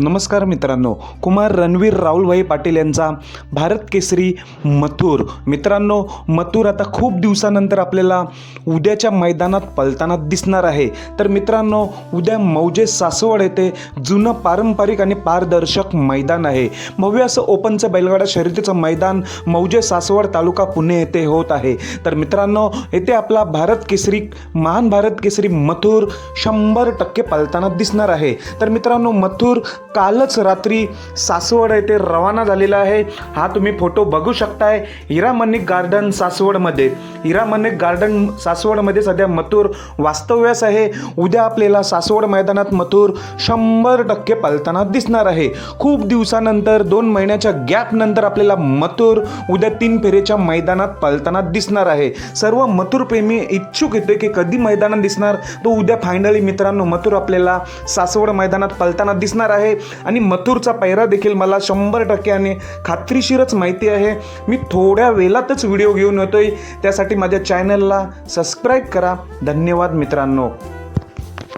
नमस्कार मित्रांनो कुमार रणवीर राहुलभाई पाटील यांचा भारत केसरी मथुर. मित्रांनो मथुर आता खूप दिवसानंतर आपल्याला उद्याच्या मैदानात पलताना दिसणार आहे. तर मित्रांनो उद्या मौजे सासवड येथे जुनं पारंपरिक आणि पारदर्शक मैदान आहे. भव्य असं ओपनचं बैलगाडा शर्यतीचं मैदान मौजे सासवड तालुका पुणे येथे होत आहे. तर मित्रांनो येथे आपला भारत केसरी महान भारत केसरी मथुर शंभर टक्के पलताना दिसणार आहे. तर मित्रांनो मथुर कालच रात्री सासवड येथे रवाना झालेला आहे. हा तुम्ही फोटो बघू शकताय. हिरामणिक गार्डन सासवडमध्ये. हिरामणिक गार्डन सासवडमध्ये सध्या मथुर वास्तव्यास आहे. उद्या आपल्याला सासवड मैदानात मथुर शंभर टक्के पालताना दिसणार आहे. खूप दिवसानंतर दोन महिन्याच्या गॅप नंतर आपल्याला मथुर उद्या तीन फेरीच्या मैदानात पालताना दिसणार आहे. सर्व मथुर प्रेमी इच्छुक येते की कधी मैदानात दिसणार? तो उद्या फायनली मित्रांनो मथुर आपल्याला सासवड मैदानात पलताना दिसणार आहे. आणि मथुरचा पैरा देखील मला शंभर टक्के आणि खात्रीशीरच माहिती आहे. मी थोड्या वेळातच व्हिडिओ घेऊन येतोय. त्यासाठी माझ्या चॅनलला सबस्क्राईब करा. धन्यवाद मित्रांनो.